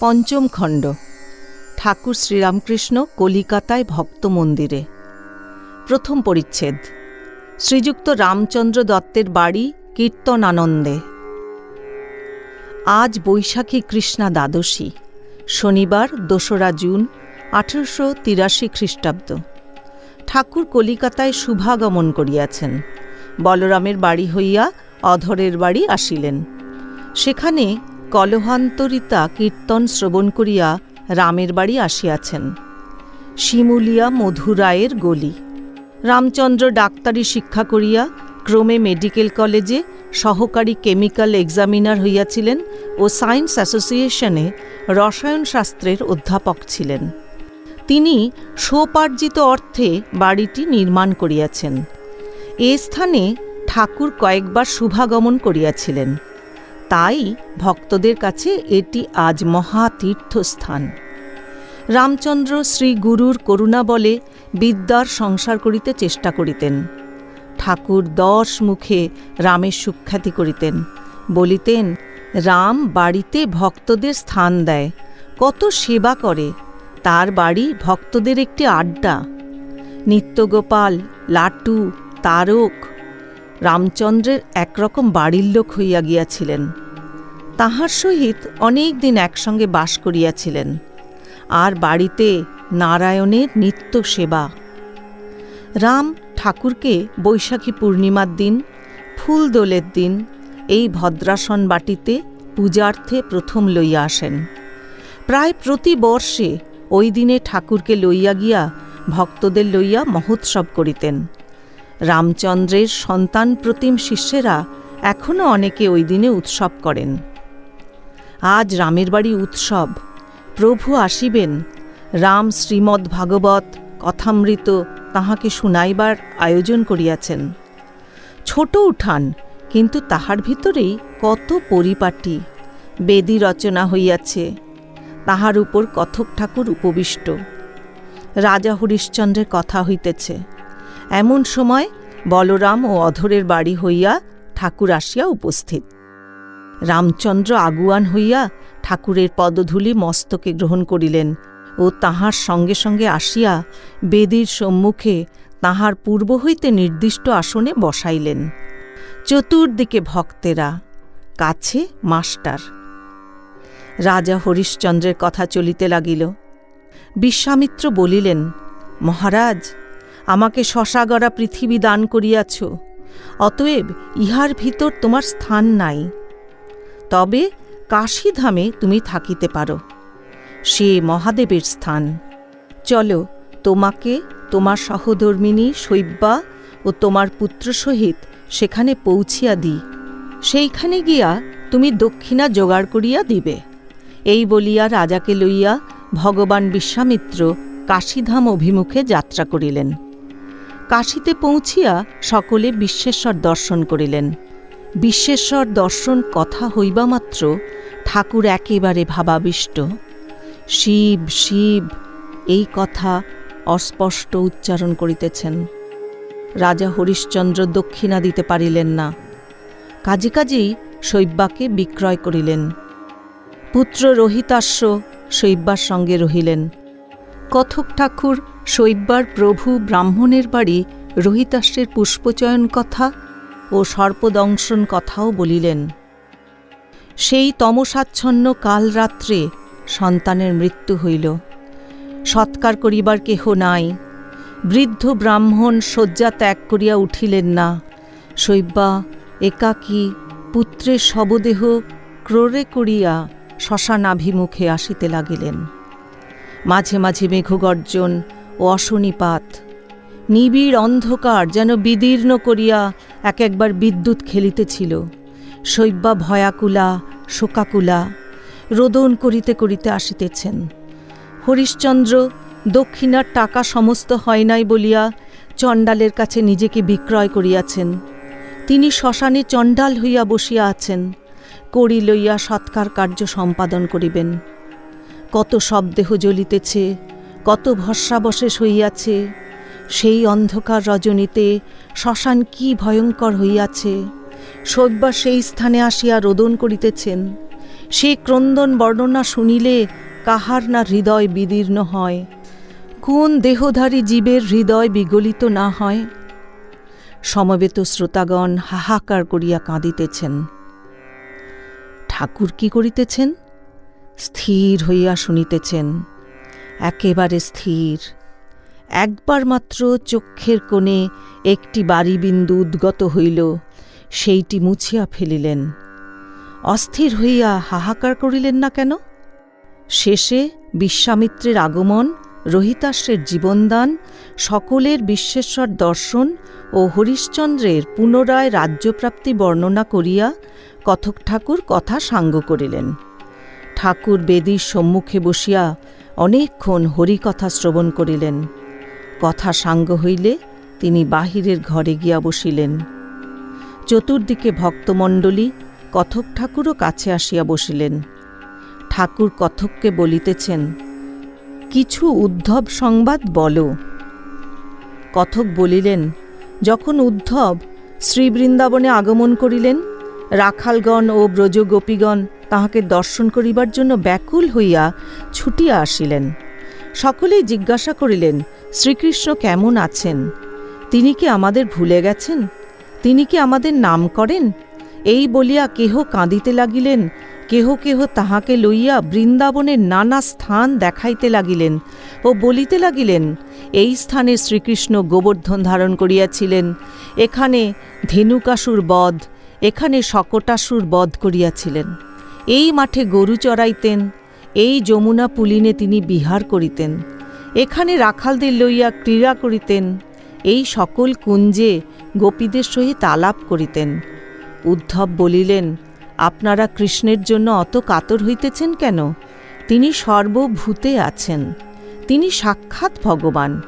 পঞ্চম খণ্ড। ঠাকুর শ্রীরামকৃষ্ণ কলিকাতায় ভক্ত মন্দিরে। প্রথম পরিচ্ছেদ। শ্রীযুক্ত রামচন্দ্র দত্তের বাড়ি কীর্তনানন্দে। আজ বৈশাখী কৃষ্ণা দ্বাদশী। শনিবার, দোসরা জুন, আঠেরোশো তিরাশি খ্রিস্টাব্দ। ঠাকুর কলিকাতায় শুভাগমন করিয়াছেন। বলরামের বাড়ি হইয়া অধরের বাড়ি আসিলেন। সেখানে কলহান্তরিতা কীর্তন শ্রবণ করিয়া রামের বাড়ি আসিয়াছেন। শিমুলিয়া মধুরায়ের গলি। রামচন্দ্র ডাক্তারি শিক্ষা করিয়া ক্রমে মেডিকেল কলেজে সহকারী কেমিক্যাল এক্সামিনার হইয়াছিলেন ও সায়েন্স অ্যাসোসিয়েশনে রসায়নশাস্ত্রের অধ্যাপক ছিলেন। তিনি সোপার্জিত অর্থে বাড়িটি নির্মাণ করিয়াছেন। এ স্থানে ঠাকুর কয়েকবার শুভাগমন করিয়াছিলেন। তাই ভক্তদের কাছে এটি আজ মহা তীর্থস্থান রামচন্দ্র শ্রী গুরুর করুণা বলে বিদ্যার সংসার করিতে চেষ্টা করিতেন। ঠাকুর দশ মুখে রামের সুখ্যাতি করিতেন। বলিতেন, রাম বাড়িতে ভক্তদের স্থান দেয়, কত সেবা করে, তার বাড়ি ভক্তদের একটি আড্ডা। নিত্যগোপাল, লাটু, তারক রামচন্দ্রের একরকম বাড়ির লোক হইয়া গিয়াছিলেন। তাহার সহিত অনেক দিন একসঙ্গে বাস করিয়াছিলেন। আর বাড়িতে নারায়ণের নিত্য সেবা। রাম ঠাকুরকে বৈশাখী পূর্ণিমার দিন, ফুল দোলের দিন এই ভদ্রাসন বাটিতে পূজার্থে প্রথম লইয়া আসেন। প্রায় প্রতি বর্ষে ওই দিনে ঠাকুরকে লইয়া গিয়া ভক্তদের লইয়া মহোৎসব করিতেন। রামচন্দ্রের সন্তান প্রতিম শিষ্যেরা এখনও অনেকে ওই দিনে উৎসব করেন। আজ রামের বাড়ি উৎসব। প্রভু আসিবেন। রাম শ্রীমদ্ ভাগবত কথামৃত তাহাকে শুনাইবার আয়োজন করিয়াছেন। ছোট উঠান, কিন্তু তাহার ভিতরেই কত পরিপাটি, বেদি রচনা হইয়াছে, তাহার উপর কথক ঠাকুর উপবিষ্ট। রাজা হরিশ্চন্দ্রের কথা হইতেছে। এমন সময় বলরাম ও অধরের বাড়ি হইয়া ঠাকুর আসিয়া উপস্থিত। রামচন্দ্র আগুয়ান হইয়া ঠাকুরের পদধূলি মস্তকে গ্রহণ করিলেন ও তাহার সঙ্গে সঙ্গে আসিয়া বেদীর সম্মুখে তাহার পূর্ব হইতে নির্দিষ্ট আসনে বসাইলেন। চতুর্দিকে ভক্তেরা, কাছে মাস্টার। রাজা হরিশ্চন্দ্রের কথা চলিতে লাগিল। বিশ্বামিত্র বলিলেন, মহারাজ আমাকে শশাগড়া পৃথিবী দান করিয়াছ, অতএব ইহার ভিতর তোমার স্থান নাই। তবে কাশীধামে তুমি থাকিতে পারো, সে মহাদেবের স্থান। চলো, তোমাকে, তোমার সহধর্মিনী শৈব্যা ও তোমার পুত্র সহিত সেখানে পৌঁছিয়া দিই। সেইখানে গিয়া তুমি দক্ষিণা জোগাড় করিয়া দিবে। এই বলিয়া রাজাকে লইয়া ভগবান বিশ্বামিত্র কাশীধাম অভিমুখে যাত্রা করিলেন। কাশীতে পৌঁছিয়া সকলে বিশ্বেশ্বর দর্শন করিলেন। বিশ্বেশ্বর দর্শন কথা হইবা মাত্র ঠাকুর একেবারে ভাবাবিষ্ট। শিব শিব, এই কথা অস্পষ্ট উচ্চারণ করিতেছেন। রাজা হরিশ্চন্দ্র দক্ষিণা দিতে পারিলেন না। কাজে কাজেই শৈব্যাকে বিক্রয় করিলেন। পুত্র রোহিতাশ্ব শৈব্যার সঙ্গে রহিলেন। কথক ঠাকুর শৈব্যার প্রভু ব্রাহ্মণের বাড়ি রোহিতাশ্বের পুষ্পচয়ন কথা ও সর্পদংশন কথাও বলিলেন। সেই তমসাচ্ছন্ন কালরাত্রে সন্তানের মৃত্যু হইল। সৎকার করিবার কেহ নাই। বৃদ্ধ ব্রাহ্মণ শয্যা ত্যাগ করিয়া উঠিলেন না। শৈব্যা একাকী পুত্রের শবদেহ ক্রোড়ে করিয়া শ্মশানাভিমুখে আসিতে লাগিলেন। মাঝে মাঝে মেঘগর্জন অশনিপাত। নিবিড় অন্ধকার যেন বিদীর্ণ করিয়া এক একবার বিদ্যুৎ খেলিতেছিল। শৈব্যা ভয়াকুলা, শোকাকুলা, রোদন করিতে করিতে আসিতেছেন। হরিশ্চন্দ্র দক্ষিণার টাকা সমস্ত হয় নাই বলিয়া চণ্ডালের কাছে নিজেকে বিক্রয় করিয়াছেন। তিনি শ্মশানে চণ্ডাল হইয়া বসিয়া আছেন, কড়ি লইয়া সৎকার কার্য সম্পাদন করিবেন। কত শব্দেহ জ্বলিতেছে কত ভস্যাবশেষ হইয়াছে, সেই অন্ধকার রজনীতে শ্মশান কি ভয়ঙ্কর হইয়াছে শৈব্যা সেই স্থানে আসিয়া রোদন করিতেছেন, সে ক্রন্দন বর্ণনা শুনিলে কাহার না হৃদয় বিদীর্ণ হয়, কোন দেহধারী জীবের হৃদয় বিগলিত না হয়? সমবেত শ্রোতাগণ হাহাকার করিয়া কাঁদিতেছেন। ঠাকুর কি করিতেছেন? স্থির হইয়া শুনিতেছেন। একেবারে স্থির। একবার মাত্র চক্ষের কোণে একটি বাড়িবিন্দু উদ্গত হইল, সেইটি মুছিয়া ফেলিলেন। অস্থির হইয়া হাহাকার করিলেন না কেন? শেষে বিশ্বামিত্রের আগমন, রোহিতাশ্রের জীবনদান, সকলের বিশ্বেশ্বর দর্শন ও হরিশ্চন্দ্রের পুনরায় রাজ্যপ্রাপ্তি বর্ণনা করিয়া কথক ঠাকুর কথা সাঙ্গ করিলেন। ঠাকুর বেদীর সম্মুখে বসিয়া অনেকক্ষণ হরিকথা শ্রবণ করিলেন। কথা সাঙ্গ হইলে তিনি বাহিরের ঘরে গিয়া বসিলেন। চতুর্দিকে ভক্তমণ্ডলী কথক ঠাকুরও কাছে আসিয়া বসিলেন। ঠাকুর কথককে বলিতেছেন, কিছু উদ্ধব সংবাদ বলো। কথক বলিলেন, যখন উদ্ধব শ্রীবৃন্দাবনে আগমন করিলেন, রাখালগণ ও ব্রজগোপীগণ তাহাকে দর্শন করিবার জন্য ব্যাকুল হইয়া ছুটিয়া আসিলেন। সকলেই জিজ্ঞাসা করিলেন, শ্রীকৃষ্ণ কেমন আছেন? তিনি কি আমাদের ভুলে গেছেন? তিনি কি আমাদের নাম করেন? এই বলিয়া কেহ কাঁদিতে লাগিলেন? কেহ কেহ তাহাকে লইয়া বৃন্দাবনের নানা স্থান দেখাইতে লাগিলেন ও বলিতে লাগিলেন, এই স্থানে শ্রীকৃষ্ণ গোবর্ধন ধারণ করিয়াছিলেন, এখানে ধেনুকাসুর বধ, এখানে শকটাসুর বধ করিয়াছিলেন। এই মাঠে গরু চড়াইতেন, এই যমুনা পুলিনে তিনি বিহার করিতেন। এখানে রাখালদের লইয়া ক্রীড়া করিতেন, এই সকল কুঞ্জে গোপীদের সহিত আলাপ করিতেন। উদ্ধব বলিলেন, আপনারা কৃষ্ণের জন্য অত কাতর হইতেছেন কেন? তিনি সর্বভূতে আছেন। তিনি সাক্ষাৎ ভগবান।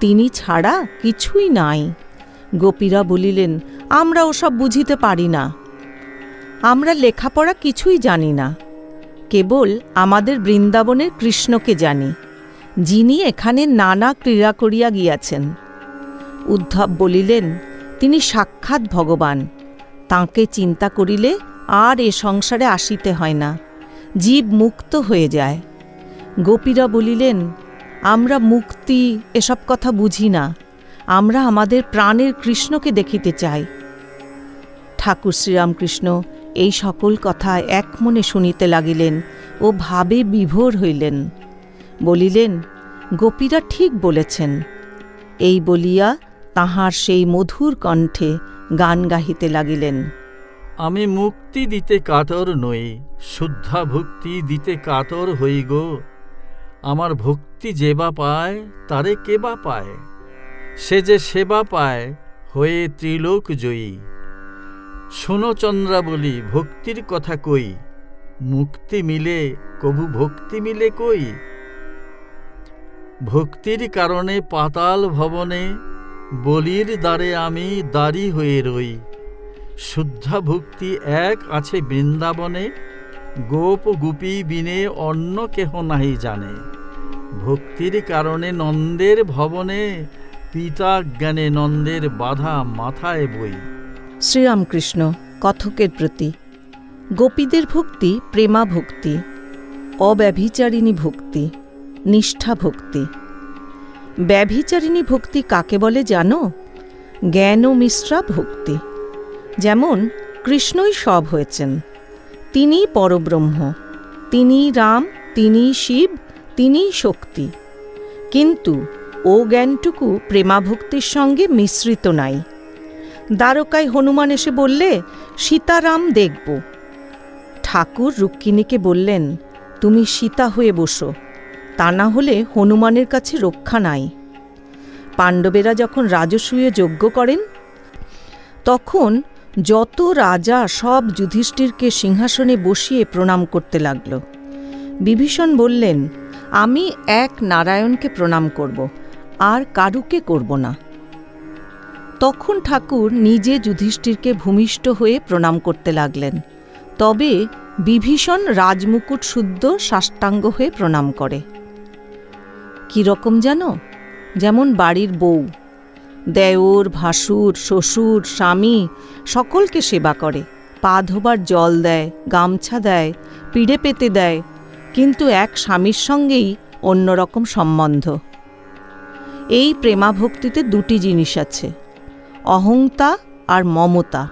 তিনি ছাড়া কিছুই নাই। গোপীরা বলিলেন, আমরা ওসব বুঝিতে পারি না। আমরা লেখাপড়া কিছুই জানি না। কেবল আমাদের বৃন্দাবনের কৃষ্ণকে জানি, যিনি এখানে নানা ক্রীড়া করিয়া গিয়াছেন। উদ্ধব বলিলেন, তিনি সাক্ষাৎ ভগবান। তাঁকে চিন্তা করিলে আর এ সংসারে আসিতে হয় না, জীব মুক্ত হয়ে যায়। গোপীরা বলিলেন, আমরা মুক্তি এসব কথা বুঝি না, আমরা আমাদের প্রাণের কৃষ্ণকে দেখিতে চাই। ঠাকুর শ্রীরামকৃষ্ণ এই সকল কথা এক মনে শুনিতে লাগিলেন ও ভাবে বিভোর হইলেন। বলিলেন, গোপীরা ঠিক বলেছেন। এই বলিয়া তাহার সেই মধুর কণ্ঠে গান গাহিতে লাগিলেন। আমি মুক্তি দিতে কাতর নই, শুদ্ধা ভক্তি দিতে কাতর হই গো। আমার ভক্তি যে বা পায়, তারে কে বা পায়? সে যে সেবা পায়, হয়ে ত্রিলোক জয়ী। শোনো চন্দ্রাবলী, ভক্তির কথা কই। মুক্তি মিলে কভু ভক্তি মিলে কই? ভক্তির কারণে পাতাল ভবনে, বলির দ্বারে আমি দাঁড়ি হয়ে রই। শুদ্ধা ভক্তি এক আছে বৃন্দাবনে, গোপ গুপি বিনে অন্য কেহ নাহি জানে। ভক্তির কারণে নন্দের ভবনে, পিতা জ্ঞানে নন্দের বাধা মাথায় বই। শ্রীরামকৃষ্ণ কথকের প্রতি। গোপীদের ভক্তি প্রেমা ভক্তি অব্যভিচারিণী ভক্তি নিষ্ঠা ভক্তি ব্যভিচারিণী ভক্তি কাকে বলে জানো? জ্ঞান ও মিশ্রা ভক্তি। যেমন কৃষ্ণই সব হয়েছেন, তিনিই পরব্রহ্ম, তিনিই রাম, তিনিই শিব, তিনিই শক্তি। কিন্তু ও জ্ঞানটুকু প্রেমাভক্তির সঙ্গে মিশ্রিত নাই। দ্বারকায় হনুমান এসে বললে, সীতারাম দেখব। ঠাকুর রুক্মিণীকে বললেন, তুমি সীতা হয়ে বসো, তা না হলে হনুমানের কাছে রক্ষা নাই। পাণ্ডবেরা যখন রাজসূয় যজ্ঞ করেন, তখন যত রাজা সব যুধিষ্ঠিরকে সিংহাসনে বসিয়ে প্রণাম করতে লাগল। বিভীষণ বললেন, আমি এক নারায়ণকে প্রণাম করব, আর কারুকে করব না। তখন ঠাকুর নিজে যুধিষ্ঠিরকে ভূমিষ্ঠ হয়ে প্রণাম করতে লাগলেন। তবে বিভীষণ রাজমুকুট শুদ্ধ সাষ্টাঙ্গ হয়ে প্রণাম করে। কীরকম জানো? যেমন বাড়ির বউ। দেওর, ভাসুর, শ্বশুর, স্বামী সকলকে সেবা করে। পা ধোবার জল দেয়, গামছা দেয়, পিড়ে পেতে দেয়। কিন্তু এক স্বামীর সঙ্গেই অন্যরকম সম্বন্ধ। এই প্রেমাভক্তিতে দুটি জিনিস আছে। অহংতা আর মমতা।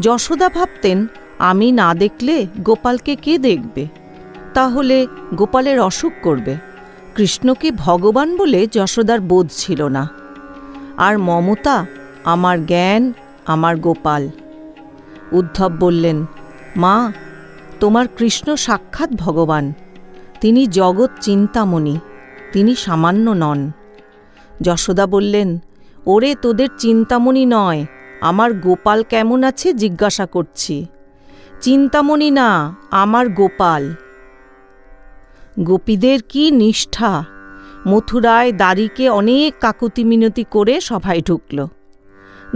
যশোদা ভাবতেন, আমি না দেখলে গোপালকে কে দেখবে? তাহলে গোপালের অসুখ করবে। কৃষ্ণকে ভগবান বলে যশোদার বোধ ছিল না। আর মমতা, আমার জ্ঞান, আমার গোপাল। উদ্ধব বললেন, মা, তোমার কৃষ্ণ সাক্ষাৎ ভগবান। তিনি জগৎ চিন্তামণি, তিনি সামান্য নন। যশোদা বললেন ওরে তোদের চিন্তামণি নয়, আমার গোপাল কেমন আছে জিজ্ঞাসা করছি। চিন্তামণি না, আমার গোপাল। গোপীদের কি নিষ্ঠা? মথুরায় দাড়িকে অনেক কাকুতি মিনতি করে সভায় ঢুকল।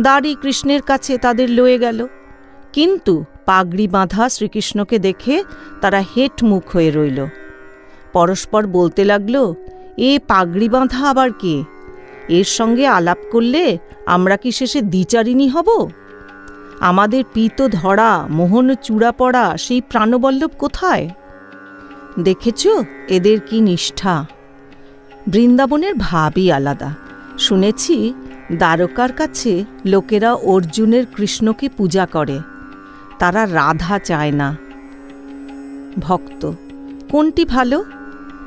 দাড়ি কৃষ্ণের কাছে তাদের লয়ে গেল। কিন্তু পাগড়ি বাঁধা শ্রীকৃষ্ণকে দেখে তারা হেট মুখ হয়ে রইল। পরস্পর বলতে লাগল, এ পাগড়ি বাঁধা আবার কে? এর সঙ্গে আলাপ করলে আমরা কি শেষে দ্বিচারিণী হব? আমাদের পিত ধরা, মোহন চূড়া পড়া, সেই প্রাণবল্লভ কোথায়? দেখেছ, এদের কি নিষ্ঠা। বৃন্দাবনের ভাবই আলাদা। শুনেছি, দ্বারকার কাছে লোকেরা অর্জুনের কৃষ্ণকে পূজা করে। তারা রাধা চায় না। ভক্ত, কোনটি ভালো?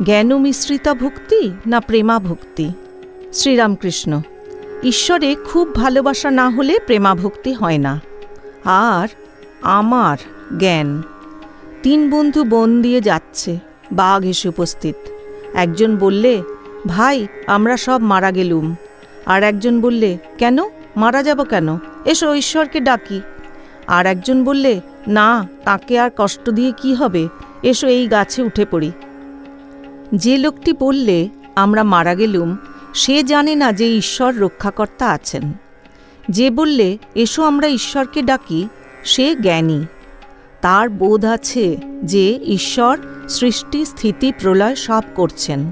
জ্ঞান মিশ্রিতা ভক্তি না প্রেমা ভক্তি শ্রীরামকৃষ্ণ, ঈশ্বরে খুব ভালোবাসা না হলে প্রেমাভক্তি হয় না। আর আমার জ্ঞান তিন বন্ধু বন দিয়ে যাচ্ছে, বাঘ এসে উপস্থিত। একজন বললে, ভাই, আমরা সব মারা গেলুম। আর একজন বললে, কেন? মারা যাব কেন? এসো, ঈশ্বরকে ডাকি। আর একজন বললে, না, তাকে আর কষ্ট দিয়ে কি হবে? এসো, এই গাছে উঠে পড়ি। যে লোকটি বললে, আমরা মারা গেলুম সে জানে না যে ঈশ্বর রক্ষাকর্তা আছেন। যে বললে, এসো আমরা ঈশ্বরকে ডাকি সে জ্ঞানী। তার বোধ আছে যে ঈশ্বর সৃষ্টি, স্থিতি, প্রলয় সব করছেন।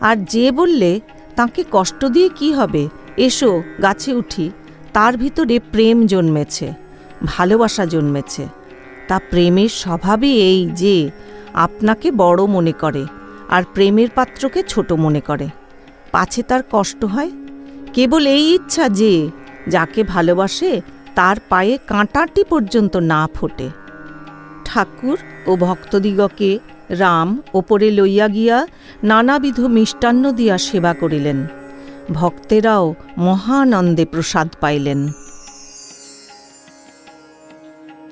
আর যে বললে, তাকে কষ্ট দিয়ে কি হবে? এসো, গাছে উঠি। তার ভিতরে প্রেম জন্মেছে, ভালোবাসা জন্মেছে। তা প্রেমের স্বভাবই এই যে, আপনাকে বড় মনে করে, আর প্রেমের পাত্রকে ছোট মনে করে। পাছে তার কষ্ট হয়? কেবল এই ইচ্ছা যে, যাকে ভালোবাসে, তার পায়ে কাঁটাটি পর্যন্ত না ফোটে। ঠাকুর ও ভক্তদিগকে রাম ওপরে লইয়া গিয়া নানাবিধ মিষ্টান্ন দিয়া সেবা করিলেন। ভক্তেরাও মহানন্দে প্রসাদ পাইলেন।